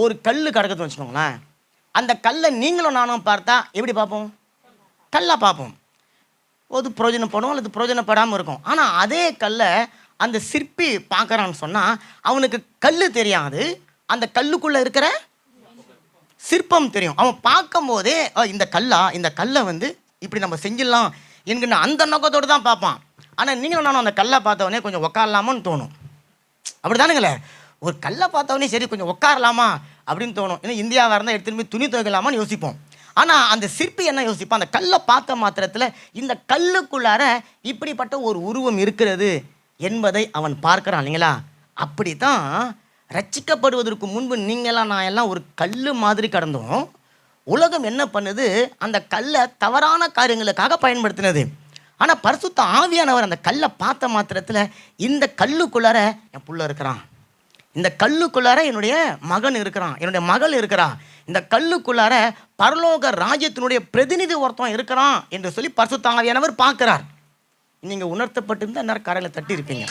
ஒரு கல் கிடக்குதுன்னு வச்சுக்கோங்களேன். அந்த கல்லை நீங்களும் நானும் பார்த்தா எப்படி பார்ப்போம்? கல்லாக பார்ப்போம். அது பிரயோஜனப்படும் அல்லது பிரயோஜனப்படாமல் இருக்கும். ஆனால் அதே கல்லை அந்த சிற்பி பார்க்குறான்னு சொன்னால் அவனுக்கு கல் தெரியாது. அந்த கல்லுக்குள்ளே இருக்கிற சிற்பம் தெரியும். அவன் பார்க்கும்போதே இந்த கல்லா இந்த கல்லை வந்து இப்படி நம்ம செஞ்சிடலாம் என்கிற அந்த நோக்கத்தோடு தான் பார்ப்பான். ஆனால் நீங்களும் நானும் அந்த கல்லை பார்த்தவொடனே கொஞ்சம் உக்காரலாமான்னு தோணும். அப்படி தானுங்களே ஒரு கல்லை பார்த்தவொடனே சரி கொஞ்சம் உட்காரலாமா அப்படின்னு தோணும். ஏன்னா இந்தியாவாக இருந்தால் எடுத்துகிட்டு போய் துணி துவைக்கலாமான்னு யோசிப்போம். ஆனால் அந்த சிற்பி என்ன யோசிப்பான் அந்த கல்லை பார்த்த மாத்திரத்தில் இந்த கல்லுக்குள்ளார இப்படிப்பட்ட ஒரு உருவம் இருக்கிறது என்பதை அவன் பார்க்குறான் இல்லைங்களா? அப்படி தான் ரச்சிக்கப்படுவதற்கு முன்பு நீங்களாம் நான் எல்லாம் ஒரு கல் மாதிரி கடந்தோம். உலகம் என்ன பண்ணுது? அந்த கல்லை தவறான காரியங்களுக்காக பயன்படுத்தினது. ஆனால் பரிசுத்த ஆவியானவர் அந்த கல்லை பார்த்த மாத்திரத்தில் இந்த கல்லுக்குள்ளார என் புள்ள இருக்கிறான். இந்த கல்லுக்குள்ளார என்னுடைய மகன் இருக்கிறான். என்னுடைய மகள் இருக்கிறா. இந்த கல்லுக்குள்ளார பரலோக ராஜ்யத்தினுடைய பிரதிநிதி ஒருத்தன் இருக்கிறான் என்று சொல்லி பரிசுத்த ஆவியானவர் பார்க்கிறார். நீங்கள் உணர்த்தப்பட்டிருந்தால் எல்லாரும் கரையில் தட்டி இருப்பீங்க